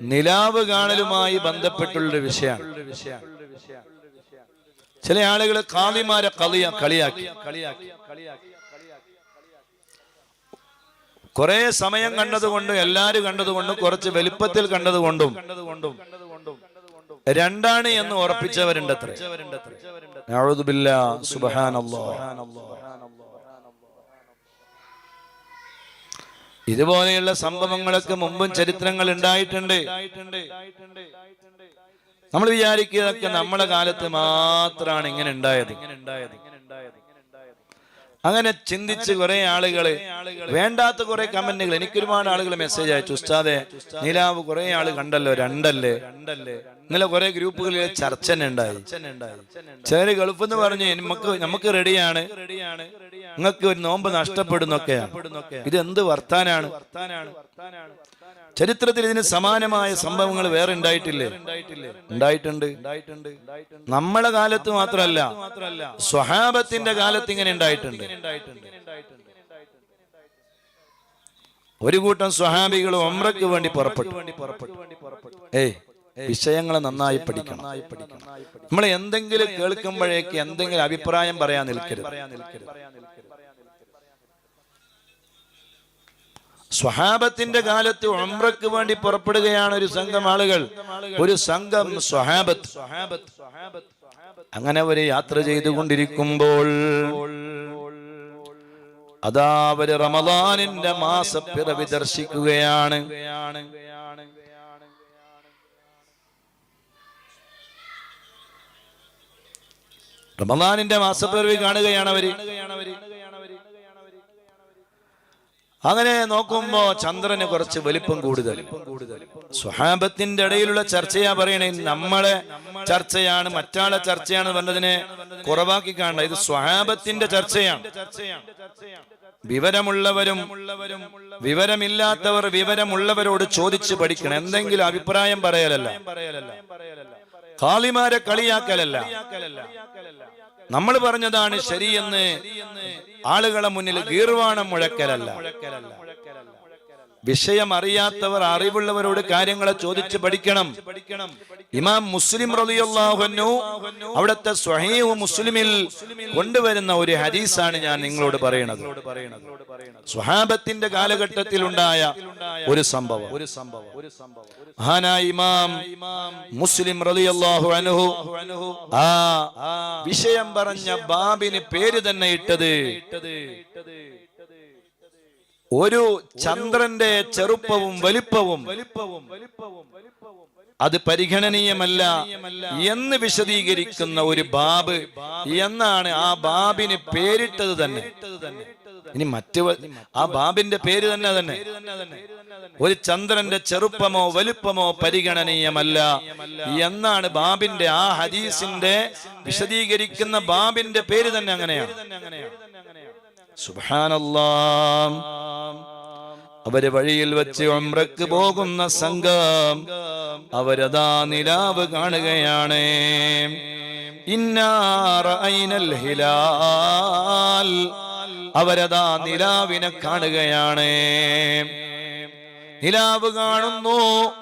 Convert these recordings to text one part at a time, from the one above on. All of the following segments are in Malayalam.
നിലാവ് കാണലുമായി ബന്ധപ്പെട്ടുള്ള വിഷയമാണ് ചില ആളുകൾ കാളിമാരെ കളിയാ കളിയാക്കി. കുറെ സമയം കണ്ടതുകൊണ്ടും എല്ലാരും കണ്ടതുകൊണ്ടും കുറച്ച് വലുപ്പത്തിൽ കണ്ടതുകൊണ്ടും രണ്ടാണ് എന്ന് ഉറപ്പിച്ചവരുണ്ട് അത്ര ഇതുപോലെയുള്ള സംഭവങ്ങളൊക്കെ മുമ്പും ചരിത്രങ്ങൾ ഉണ്ടായിട്ടുണ്ട്. നമ്മൾ വിചാരിക്കുന്നതൊക്കെ നമ്മളെ കാലത്ത് മാത്രമാണ് ഇങ്ങനെ ഉണ്ടായത്. അങ്ങനെ ചിന്തിച്ച് കുറെ ആളുകൾ വേണ്ടാത്ത കുറെ കമന്റുകൾ എനിക്ക് ഒരുപാട് ആളുകൾ മെസ്സേജ് അയച്ചു. ഉസ്താദെ നീലാവ് കുറെ ആൾ കണ്ടല്ലോ രണ്ടല്ലേ രണ്ടല്ലേ? ഇന്നലെ കുറെ ഗ്രൂപ്പുകളിൽ ചർച്ച ഉണ്ടായി. ചിലര് ഗൾഫ് എന്ന് പറഞ്ഞ് നമുക്ക് നമുക്ക് റെഡിയാണ് റെഡിയാണ് നിങ്ങൾക്ക് ഒരു നോമ്പ് നഷ്ടപ്പെടുന്നൊക്കെയാണ്. ഇത് എന്ത് വർത്താനാണ്? ചരിത്രത്തിൽ ഇതിന് സമാനമായ സംഭവങ്ങൾ വേറെ ഉണ്ടായിട്ടില്ലേ? ഉണ്ടായിട്ടുണ്ട്. നമ്മളെ കാലത്ത് മാത്രമല്ല സ്വഹാബത്തിന്റെ കാലത്ത് ഇങ്ങനെ ഉണ്ടായിട്ടുണ്ട്. ഒരു കൂട്ടം സ്വഹാബികൾ ഒമ്രക്ക് വേണ്ടി പുറപ്പെട്ടു. ഏയ് വിഷയങ്ങളെ നന്നായി പഠിക്കണം. നമ്മൾ എന്തെങ്കിലും കേൾക്കുമ്പോഴേക്ക് എന്തെങ്കിലും അഭിപ്രായം പറയാൻ നിൽക്കരുത്. സ്വഹാബത്തിന്റെ കാലത്ത് ഉംറക്ക് വേണ്ടി പുറപ്പെടുകയാണ് ഒരു സംഘം ആളുകൾ. ഒരു സംഘം സ്വഹാബത്ത്. അങ്ങനെ ഒരു യാത്ര ചെയ്തുകൊണ്ടിരിക്കുമ്പോൾ അതാ അവർ റമദാനിന്റെ മാസപ്പിറവി ദർശിക്കുകയാണ്. റമദാനിന്റെ മാസപ്പിറവി കാണുകയാണ് അവർ അങ്ങനെ നോക്കുമ്പോ ചന്ദ്രന് കുറച്ച് വലിപ്പം കൂടുതൽ. സ്വഹാബത്തിന്റെ ഇടയിലുള്ള ചർച്ചയാ പറയണേ നമ്മളെ ചർച്ചയാണ് മറ്റാളെ ചർച്ചയാണ് പറഞ്ഞതിനെ കുറവാക്കി കാണണ്ട ഇത് സ്വഹാബത്തിന്റെ ചർച്ചയാണ്. വിവരമുള്ളവരും വിവരമില്ലാത്തവർ വിവരമുള്ളവരോട് ചോദിച്ച് പഠിക്കണം. എന്തെങ്കിലും അഭിപ്രായം പറയലല്ല. കാളിമാരെ കളിയാക്കലല്ല. നമ്മൾ പറഞ്ഞതാണ് ശരിയെന്ന് ആളുകളെ മുന്നിൽ ഗീർവാണം മുഴക്കലല്ല. വിഷയം അറിയാത്തവർ അറിവുള്ളവരോട് കാര്യങ്ങളെ ചോദിച്ച് പഠിക്കണം. ഇമാം മുസ്ലിം റളിയല്ലാഹു അവിടുത്തെ സ്വഹീഹു മുസ്ലിമിൽ കൊണ്ടുവരുന്ന ഒരു ഹദീസാണ് ഞാൻ നിങ്ങളോട് പറയുന്നത് സ്വഹാബത്തിന്റെ കാലഘട്ടത്തിൽ ഉണ്ടായ ഒരു സംഭവം. ഒരു സംഭവം ഒരു സംഭവം മഹാനായ ഇമാം മുസ്ലിം റളിയല്ലാഹു അനുഹു ആ വിഷയം പറഞ്ഞ ബാബിന് പേര് തന്നെ ഇട്ടത് ഇട്ടത് ഒരു ചന്ദ്രന്റെ ചെറുപ്പവും വലിപ്പവും അത് പരിഗണനീയമല്ല എന്ന് വിശദീകരിക്കുന്ന ഒരു ബാബ് എന്നാണ് ആ ബാബിന് പേരിട്ടത് തന്നെ. ഇനി മറ്റു ആ ബാബിന്റെ പേര് തന്നെ തന്നെ. ഒരു ചന്ദ്രന്റെ ചെറുപ്പമോ വലുപ്പമോ പരിഗണനീയമല്ല എന്നാണ് ബാബിന്റെ ആ ഹദീസിന്റെ വിശദീകരിക്കുന്ന ബാബിന്റെ പേര് തന്നെ അങ്ങനെയാണ്. സുബാനല്ലാ അവർ വഴിയിൽ വെച്ച് ഒമ്രക്ക് പോകുന്ന സംഘം അവരതാ നിലാവ് കാണുകയാണ്. ഹിലാൽ. അവരതാ നിലാവിനെ കാണുകയാണ്. നിലാവ് കാണുന്നു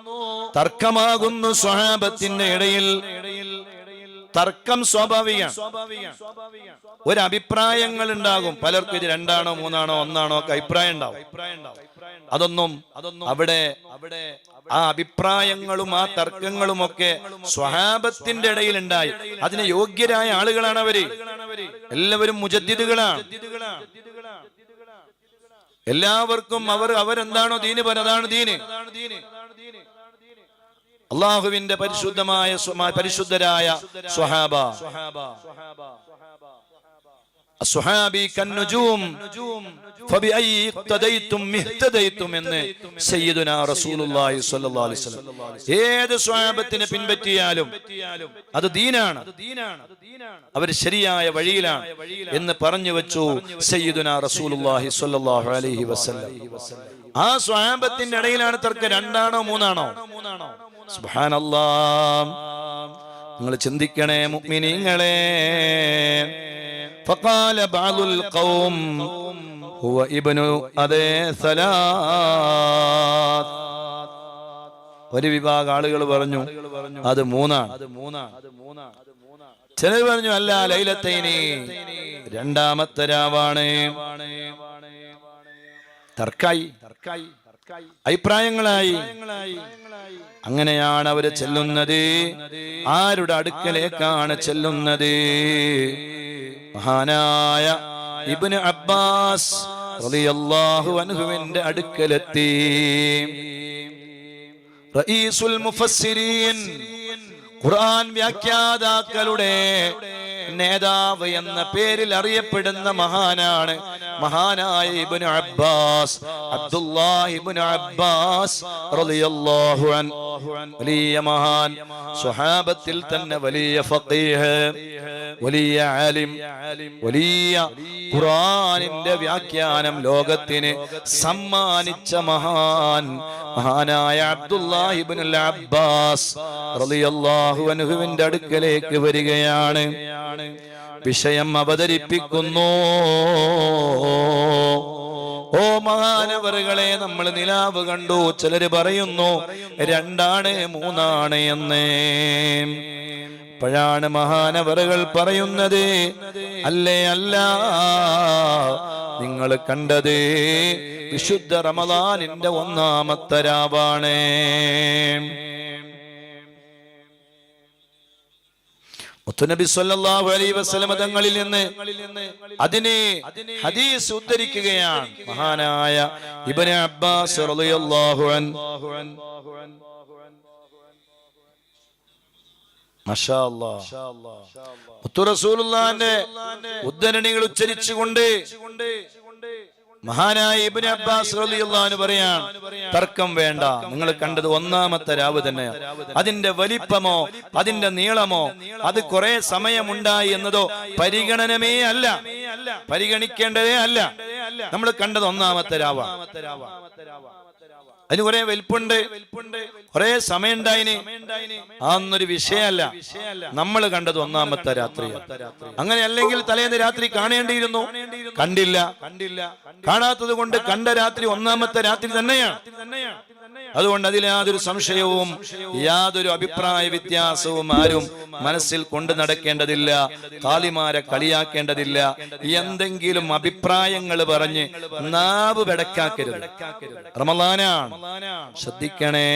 തർക്കമാകുന്നു സ്വഹാബത്തിന്റെ ഇടയിൽ. തർക്കം സ്വാഭാവികമാണ് ഒരു അഭിപ്രായങ്ങൾ ഉണ്ടാകും പലർക്കും ഇത് രണ്ടാണോ മൂന്നാണോ ഒന്നാണോ ഒക്കെ അഭിപ്രായം ഉണ്ടാവും. അതൊന്നും അതൊന്നും അവിടെ അവിടെ ആ അഭിപ്രായങ്ങളും ആ തർക്കങ്ങളും ഒക്കെ സ്വഹാബത്തിന്റെ ഇടയിൽ ഉണ്ടായി അതിന് യോഗ്യരായ ആളുകളാണ് അവർ. എല്ലാവരും മുജദ്ദിദുകളാണ്. എല്ലാവർക്കും അവർ അവരെന്താണോ ദീന് പറഞ്ഞതാണ് ദീന്. അള്ളാഹുവിന്റെ പരിശുദ്ധമായ പരിശുദ്ധരായ സ്വഹാബ. ഏത് പിൻപറ്റിയാലും അത് ദീനാണ്. അവർ ശരിയായ വഴിയിലാണ് എന്ന് പറഞ്ഞു വെച്ചു സയ്യിദുന റസൂലുള്ളാഹി അലൈഹി വസല്ലം. ആ സ്വാപത്തിന്റെ ഇടയിലാണ് തർക്കം. രണ്ടാണോ മൂന്നാണോ മൂന്നാണോ? സുബ്ഹാനല്ലാ നിങ്ങൾ ചിന്തിക്കണേ മുഅ്മിനീങ്ങളെ فقال بعض القوم هو ابن أبي سلام ഒരു വിഭാഗം ആളുകൾ പറഞ്ഞു അത് മൂന്നാണ് ചിലർ പറഞ്ഞു അല്ല ലൈലത്തൈനി രണ്ടാമത്തെ രാവാണ് തർക്കായി തർക്കായി അഭിപ്രായങ്ങളായി. അങ്ങനെയാണ് അവർ ചെല്ലുന്നത്. ആരുടെ അടുക്കലേക്കാണ് ചെല്ലുന്നത്? മഹാനായ ഇബിന് അബ്ബാസ് അൻഹുവിന്റെ അടുക്കലെത്തി. റഈസുൽ മുഫസ്സിരീൻ ഖുർആൻ വ്യാഖ്യാതാക്കളുടെ നേതാവ് എന്ന പേരിൽ അറിയപ്പെടുന്ന മഹാനാണ് മഹാനായ Ibn Abbas. Abdullahi Ibn Abbas റളിയല്ലാഹു അൻഹു. വലിയ മഹാൻ. സ്വഹാബത്തിൽ തന്നെ വലിയ ഫഖീഹ്. വലിയ ആലിം വലിയ ഖുറാനിന്റെ വ്യാഖ്യാനം ലോകത്തിന് സമ്മാനിച്ച മഹാൻ മഹാനായ അബ്ദുല്ലാഹി ഇബ്നുൽ അബ്ബാസ് റളിയല്ലാഹു അൻഹുവിന്റെ അടുക്കലേക്ക് വരികയാണ്. വിഷയം അവതരിപ്പിക്കുന്നു. ഓ മഹാനവറുകളെ നമ്മൾ നിലാവ് കണ്ടു. ചിലര് പറയുന്നു രണ്ടാണ് മൂന്നാണ് എന്ന്. അപ്പോഴാണ് മഹാനവറുകൾ പറയുന്നത് അല്ലേ അല്ല നിങ്ങൾ കണ്ടത് വിശുദ്ധ റമദാനിന്റെ ഒന്നാമത്തെ രാവാണ്. മുത്തുനബി സല്ലല്ലാഹു അലൈഹി വസല്ലമ തങ്ങളിൽ നിന്ന് അതിനെ ഹദീസ് ഉദ്ധരിക്കുകയാണ് മഹാനായ ഇബ്നു അബ്ബാസ് റളിയല്ലാഹു അൻ ഉദ്ധരണികൾ ഉച്ചരിച്ചുകൊണ്ട് മഹാനായ ഇബ്നു അബ്ബാസ് റളിയല്ലാഹു തർക്കം വേണ്ട. നിങ്ങൾ കണ്ടത് ഒന്നാമത്തെ രാവ് തന്നെയാണ് അതിന്റെ വലിപ്പമോ അതിന്റെ നീളമോ അത് കുറെ സമയമുണ്ടായി എന്നതോ പരിഗണനമേ അല്ല. പരിഗണിക്കേണ്ടതേ അല്ല. നമ്മൾ കണ്ടത് ഒന്നാമത്തെ രാവാണ് അതിന് കുറെ വലിപ്പുണ്ട്. കുറെ സമയം അതൊന്നൊരു വിഷയമല്ല. നമ്മൾ കണ്ടത് ഒന്നാമത്തെ രാത്രി. അങ്ങനെ അല്ലെങ്കിൽ തലേന്ന് രാത്രി കാണേണ്ടിയിരുന്നു. കണ്ടില്ല കണ്ടില്ല. കാണാത്തത് കൊണ്ട് കണ്ട രാത്രി ഒന്നാമത്തെ രാത്രി തന്നെയാണ്. അതുകൊണ്ട് അതിൽ യാതൊരു സംശയവും യാതൊരു അഭിപ്രായ വ്യത്യാസവും ആരും മനസ്സിൽ കൊണ്ടു നടക്കേണ്ടതില്ല കാലിമാരെ കളിയാക്കേണ്ടതില്ല. എന്തെങ്കിലും അഭിപ്രായങ്ങൾ പറഞ്ഞ് നാവ് വെടക്കാക്കരുത് റമലാനാണ് ശ്രദ്ധിക്കണേ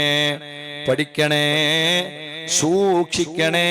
പഠിക്കണേ സൂക്ഷിക്കണേ.